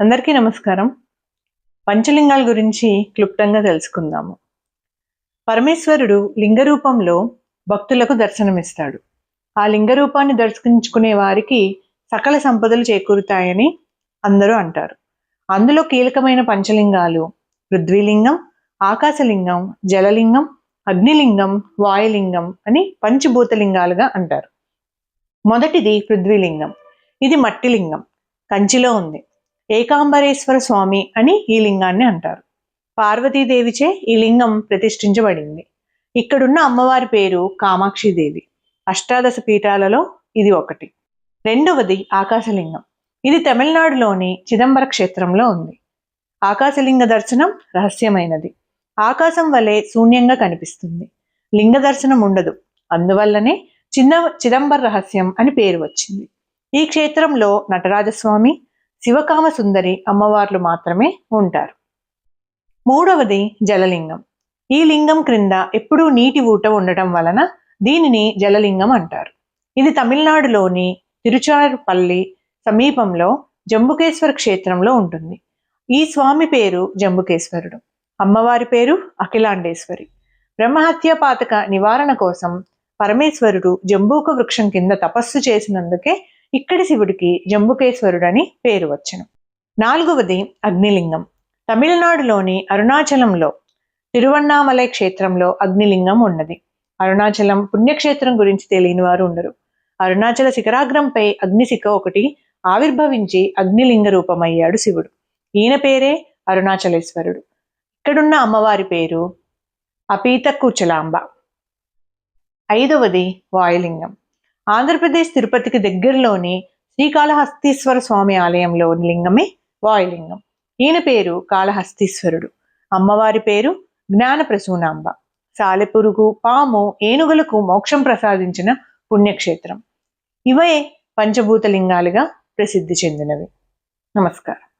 అందరికీ నమస్కారం. పంచలింగాల గురించి క్లుప్తంగా తెలుసుకుందాము. పరమేశ్వరుడు లింగ రూపంలో భక్తులకు దర్శనమిస్తాడు. ఆ లింగ రూపాన్ని దర్శించుకునే వారికి సకల సంపదలు చేకూరుతాయని అందరూ అంటారు. అందులో కీలకమైన పంచలింగాలు పృథ్వీలింగం ఆకాశలింగం జలలింగం అగ్నిలింగం వాయులింగం అని పంచభూతలింగాలుగా అంటారు. మొదటిది పృథ్వీలింగం ఇది మట్టి లింగం కంచిలో ఉంది. ఏకాంబరేశ్వర స్వామి అని ఈ లింగాన్ని అంటారు. పార్వతీదేవిచే ఈ లింగం ప్రతిష్ఠించబడింది. ఇక్కడున్న అమ్మవారి పేరు కామాక్షిదేవి. అష్టాదశ పీఠాలలో ఇది ఒకటి. రెండవది ఆకాశలింగం. ఇది తమిళనాడులోని చిదంబర క్షేత్రంలో ఉంది. ఆకాశలింగ దర్శనం రహస్యమైనది. ఆకాశం వలె శూన్యంగా కనిపిస్తుంది. లింగ దర్శనం ఉండదు. అందువల్లనే చిన్న చిదంబర రహస్యం అని పేరు వచ్చింది. ఈ క్షేత్రంలో నటరాజస్వామి శివకామ సుందరి అమ్మవార్లు మాత్రమే ఉంటారు. మూడవది జలలింగం. ఈ లింగం క్రింద ఎప్పుడూ నీటి ఊట ఉండటం వలన దీనిని జలలింగం అంటారు. ఇది తమిళనాడులోని తిరుచారుపల్లి సమీపంలో జంబుకేశ్వర క్షేత్రంలో ఉంటుంది. ఈ స్వామి పేరు జంబుకేశ్వరుడు. అమ్మవారి పేరు అఖిలాండేశ్వరి. బ్రహ్మహత్య పాతక నివారణ కోసం పరమేశ్వరుడు జంబూక వృక్షం కింద తపస్సు చేసినందుకే ఇక్కడి శివుడికి జంబుకేశ్వరుడు అని పేరు వచ్చను. నాలుగవది అగ్నిలింగం. తమిళనాడులోని అరుణాచలంలో తిరువన్నామలై క్షేత్రంలో అగ్నిలింగం ఉన్నది. అరుణాచలం పుణ్యక్షేత్రం గురించి తెలియని వారు ఉండరు. అరుణాచల శిఖరాగ్రంపై అగ్నిశిఖ ఒకటి ఆవిర్భవించి అగ్నిలింగ రూపమయ్యాడు శివుడు. ఈయన పేరే అరుణాచలేశ్వరుడు. ఇక్కడున్న అమ్మవారి పేరు అపీత కూచలాంబ ఐదవది వాయులింగం. ఆంధ్రప్రదేశ్ తిరుపతికి దగ్గరలోని శ్రీకాళహస్తీశ్వర స్వామి ఆలయంలోని లింగమే వాయులింగం. ఈయన పేరు కాళహస్తీశ్వరుడు. అమ్మవారి పేరు జ్ఞాన ప్రసూనాంబ సాలెపురుగు పాము ఏనుగులకు మోక్షం ప్రసాదించిన పుణ్యక్షేత్రం. ఇవే పంచభూత లింగాలుగా ప్రసిద్ధి చెందినవి. నమస్కారం.